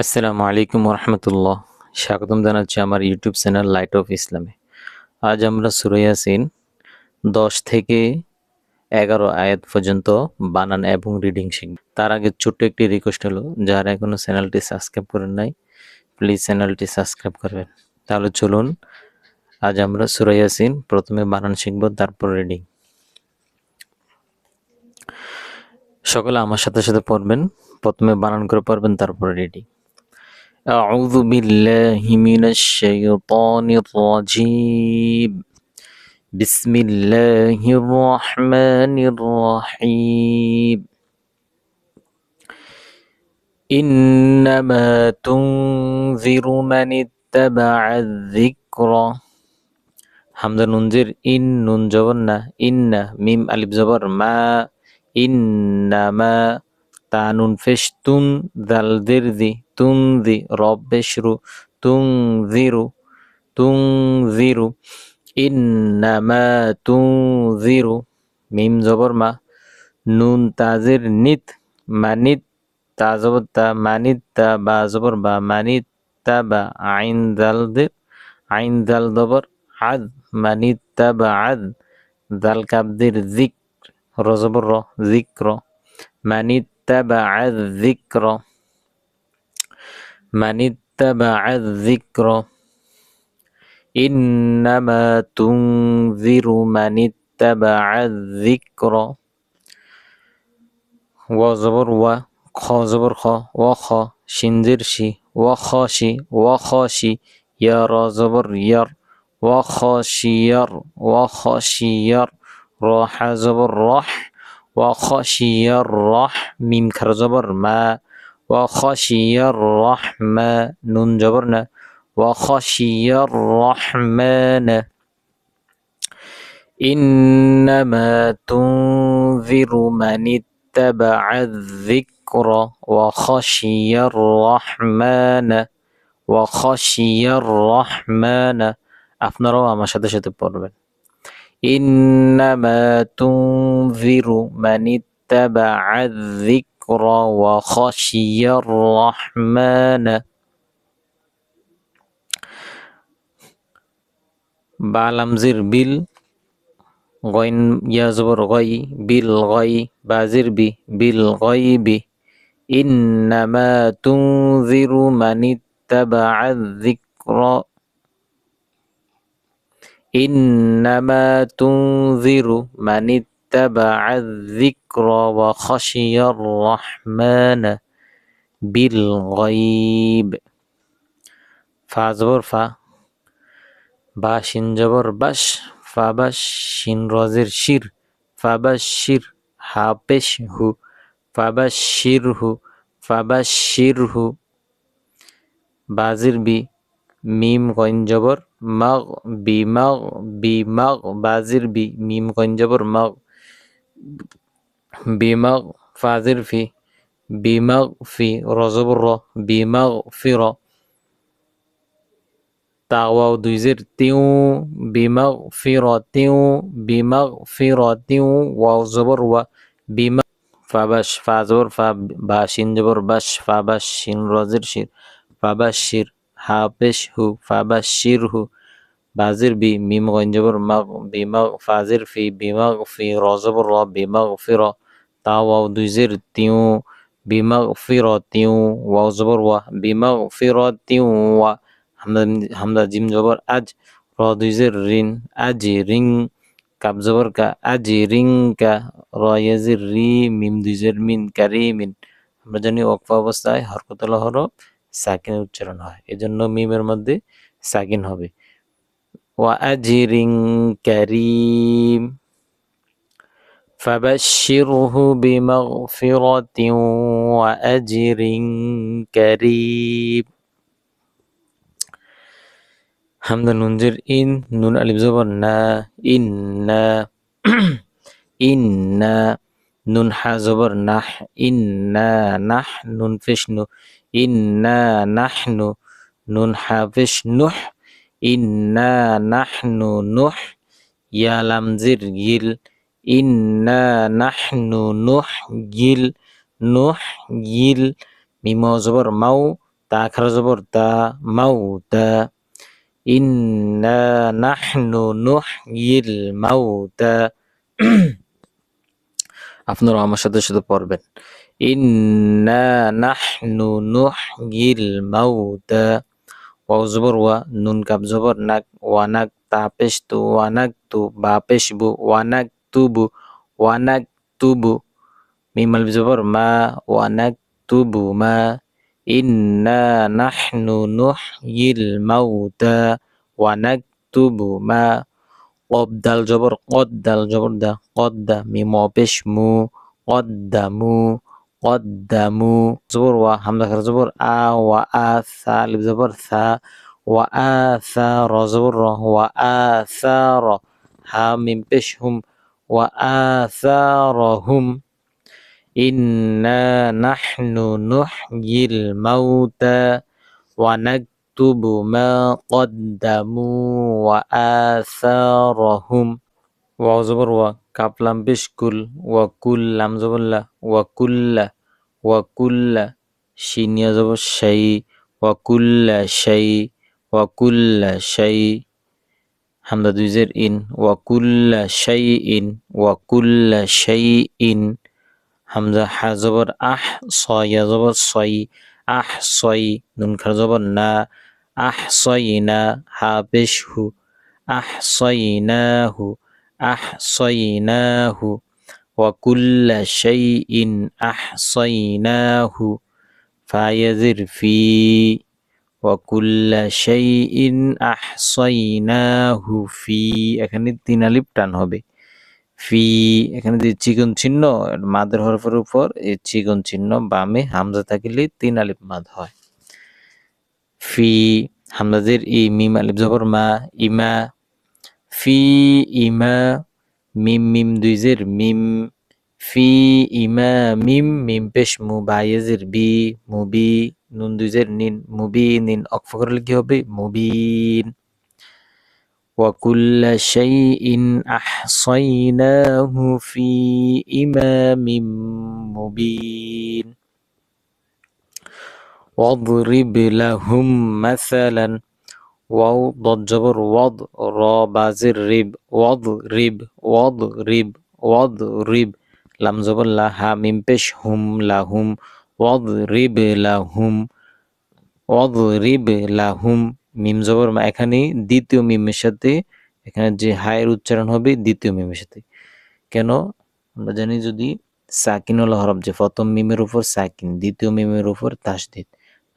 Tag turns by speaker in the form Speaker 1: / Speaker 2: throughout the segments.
Speaker 1: আসসালামু আলাইকুম রহমতুল্লাহ স্বাগতম জানাচ্ছি আমার ইউটিউব চ্যানেল লাইট অফ ইসলামে আজ আমরা সুরাইয়াসিন দশ থেকে এগারো আয়াত পর্যন্ত বানান এবং রিডিং শিখব। তার আগে ছোট্ট একটি রিকোয়েস্ট হলো, যারা এখনও চ্যানেলটি সাবস্ক্রাইব করেন নাই প্লিজ চ্যানেলটি সাবস্ক্রাইব করবেন। তাহলে চলুন, আজ আমরা সুরাইয়াসিন প্রথমে বানান শিখব, তারপর রিডিং সকলে আমার সাথে সাথে পড়বেন, প্রথমে বানান করে পড়বেন, তারপর রিডিং أعوذ بالله من الشيطان الرجيم بسم الله الرحمن الرحيم إنما تنذر من اتبع الذكر হামজা নুনজির ইন নুন জবর না ইন্না মিম আলিফ জবর মা ইন্নামা তা নুন ফেশ তুন দাল দিরদি, তুন দি রব বেশরু তুং জিরু তুং জিরু ইন্নামা তুং জিরু মিম জবর মা, নুন তাজির নিত, মানিত তা জবর তা, মানিত তা বা জবর বা, মানিত তা বা আইন দাল দির, আইন দাল জবর আদ, মানিত তা বা আদ, দাল কাবদির জিক রজবর জিক্র, মানিত اتبع الذكر. من اتبع الذكر إنما تنذر من اتبع الذكر. وزبر و خ زبر خ وخ شنزر شي وخاشي وخاشي يا را زبر ير وخاشير وخاشير راح زبر رح وخشي الرح ميم كر جبر ما وخشي الرحمن نون جبرنا وخشي الرحمن إنما تنذر من اتبع الذكر وخشي الرحمن وخشي الرحمن আপনারাও আমার সাথে সাথে পড়বেন إنما تنذر من اتبع الذكر وخشي الرحمن. بعلمزر بال غين يزبر غي بالغي بازر بي بالغيب إنما تنذر من اتبع الذكر ইন্নামা তুনজিরু মানিত্তাবাআ যিকরা ওয়া খাশিয়ার রহমান বিল গায়ব ফা জবর ফা বা শিন জবর বাস ফা বাস শিন রজের শির ফা বাস শির হা পেশ বাজির বি মিম গঞ্জবর মাগ বিমাগ বিমাগ বাজির বি, মিম গঞ্জবর মাগ বিমাগ ফাজির ফি বিমাগ ফি, রজবর র বিমাগ ফি র। তাওয়াও দুইজের তিউ বিমাগ ফি র, তিউ বিমাগ ফি র, তিউ, ওয়াও জবর ওয়া বিমাগ ফাবাস ফাজবর ফা বাশিন জবর, বাস ফাবাস শিন রজের শির ফাবাস শির। হাফেশ হু ফাবাশির হু বাজির বি মিম গঞ্জবর মাগ বিমাগ ফাজির ফি বিমাগ ফি রজবর র বিমাগ ফি র তা ওয়াও দুইজের তিউ বিমাগ ফি র তিউ ওয়াও জবর ওয়া বিমাগ ফি র তিউ ওয়া হামদা হামদা জিম জবর আজ র দুইজের রিন আজি রিং কাব জবর কা আজি রিং কা র ইয়াজির রি মিম দুইজের মিন কারি মিন আমরা জানি ওকফা অবস্থায় হরকতলা হরফ সাকিনের উচ্চারণ হয় এজন্য মিমের মধ্যে সাকিন হবে ওয়াজিরিং কারিম فبشره بمغفرة وأجر كريم হামদা নুনজের ইন নুন আলিফ জবর না ইন্না ইন্না নুন হা জবর নাহ, ইন্না নাহ নুন ফিশনু ইন্না নাহনু নুন হাফিস নুহ ইন্না নাহনু নুহ ইয়ালামজির গিল, ইন্না নাহনু নুহ গিল নুহ গিল, মিম জবর মাউ, তা খারা জবর তা মাউ তা ইন্না নাহনু নুহয়িল মাউতা আপনারা আমার সাথে সাথে পড়বেন। ইন্না নাহনু নুহয়িল মাউতা ওয়াও জবর ওয়া নুন কাপ জবর, নাক ওয়ানাক তা পেশ তু ওয়ানাক তু বা পেশ বু ওয়ানাক তুবু ওয়ানাক তুবু মিমাল জবর, মা ওয়ানাক তুবু, মা, ইন্না নাহনু নুহয়িল মাউতা, ওয়া নাকতুবু মা কবদাল জবর কদ্দাল জবর দা কদ্দা মিম পেশ মু কদ্দামু কদ্দামু জবর ওয়া হামজা খার জবর আ ওয়া আ সা আলিফ জবর সা ওয়া আ সা র জবর র ওয়া আ সা র হা মিম পেশ হুম ওয়া আ সা র হুম إنا نحن نحيي الموتى ونكتب ما قدموا وآثارهم وعزبر وكابلام بشكل وكل لام زبر وكل وكل شين يزبر شيء وكل شيء وكل شيء حمد دوزر إن وكل شيء وكل شيء হামজা হা জবর আহ সয়া জবর সই আহ সই নুন খার জবর না আহ সই না হা পেশ হু আহ সই না হু আহ সই না হু وكل شيء أحصيناه فيزر في وكل شيء أحصيناه في এখানে তিন আলিপ টান হবে ফি, এখানে যে চিকন চিহ্ন, মাদের হরফের উপর এই চিকন চিহ্ন, বামে হামজা থাকিলে তিন আলিফ মাদ হয়। ফি হামজাদের ই, মিম আলিফ জবর মা, ইমা। ফি, ইমা, মিম মিম দুইজের মিম। ফি, ইমা, মিম মিম পেশ মু বায়েজের বি মুবি নুন দুইজের নিন মুবি নিন, অক্ফ করলে কি হবে? মুবিন وكل شيء أحصيناه في إمام مبين واضرب لهم مثلا واو ضد جبر وض را بازر رب واضرب واضرب واضرب لم زبر لها من بش هم لهم واضرب لهم واضرب لهم মিম জবর এখানে দ্বিতীয় মিমের সাথে, এখানে যে হায়ের উচ্চারণ হবে দ্বিতীয় মিমের সাথে। কেন? আমরা জানি যদি সাকিন হল হরফ, যে প্রথম মিমের উপর সাকিন, দ্বিতীয় মিমের উপর তাসদিদ।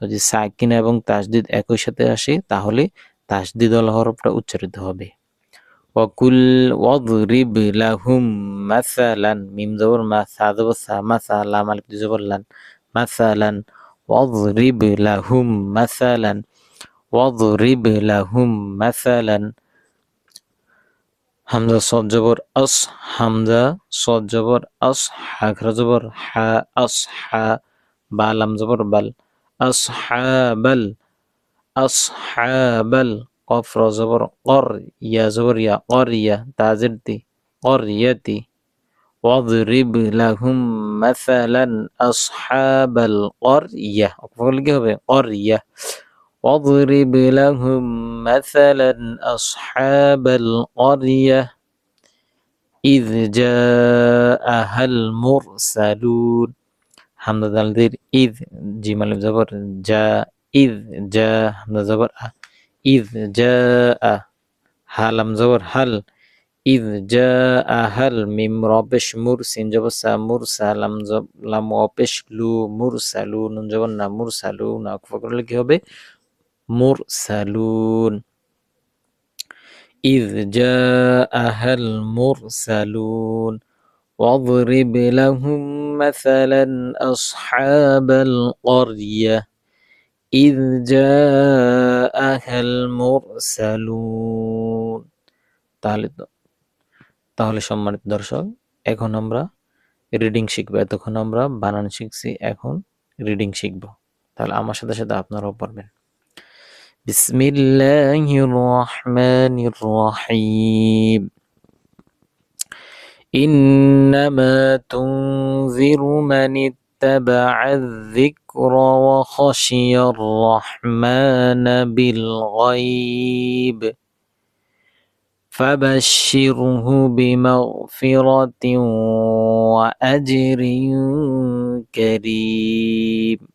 Speaker 1: যদি সাকিন এবং তাসদিদ একই সাথে আসে, তাহলে তাসদিদ হল হরফটা উচ্চারিত হবে। ওয়াকুল ওয়াদরিব লাহুম মাসালান, মিম জবর সা জবর সা, মাসা আলিফ জবর লান। মাসালান, ওয়াদরিব লাহুম মাসালান واضرب لهم مثلا. حمزة صاد جبر أص حمزة صاد جبر أص حكر جبر حا أص حا بعلم جبر بل أصحاب ال أصحاب ال قف را زبر قر يا زبر يا قرية تعزرتي قريتي واضرب لهم مثلا أصحاب القرية. أقول لك إيه؟ قرية. واضرب لهم مثلا أصحاب القرية إذ جاءها المرسلون حمد دلدير إذ جمال زبر جاء إذ جاء حمد زبر إذ جاء هل زبر هل إذ جاء هل من ربش مرسين جبسا مرسلم لم وبش لو مرسلون جبنا مرسلون أكفر لك হবে মুরসালুন إذ جاءها المرسلون واضرب لهم مثلا أصحاب القرية إذ جاءها المرسلون তাহলে তাহলে সম্মানিত দর্শক, এখন আমরা রিডিং শিখব, এতক্ষণ আমরা বানান শিখছি, এখন রিডিং শিখব। তাহলে আমার সাথে সাথে আপনারাও পারবেন بسم الله الرحمن الرحيم. إنما تنذر من اتبع الذكر وخشي الرحمن بالغيب. فبشره بمغفرة وأجر كريم.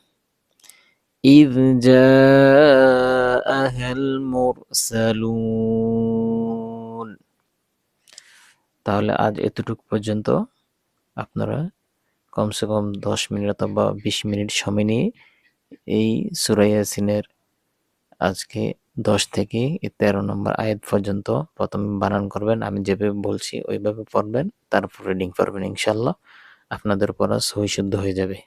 Speaker 1: إذ جاءها المرسلون তাহলে আজ এতটুকু পর্যন্ত আপনারা কমসে কম দশ মিনিট অথবা বিশ মিনিট সময় নিয়ে এই সুরাইয়াসিনের আজকে দশ থেকে তেরো নম্বর আয়াত পর্যন্ত প্রথমে বানান করবেন আমি যেভাবে বলছি ওইভাবে পড়বেন তারপর রিডিং করবেন ইনশাল্লাহ আপনাদের পড়া সহি শুদ্ধ হয়ে যাবে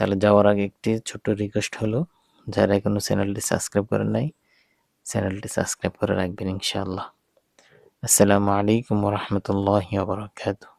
Speaker 1: তাহলে যাওয়ার আগে একটি ছোট্ট রিকোয়েস্ট হলো, যারা এখনও চ্যানেলটি সাবস্ক্রাইব করেন নাই, চ্যানেলটি সাবস্ক্রাইব করে রাখবেন ইনশাআল্লাহ। আসসালামু আলাইকুম রহমতুল্লাহ বারকাতুহ।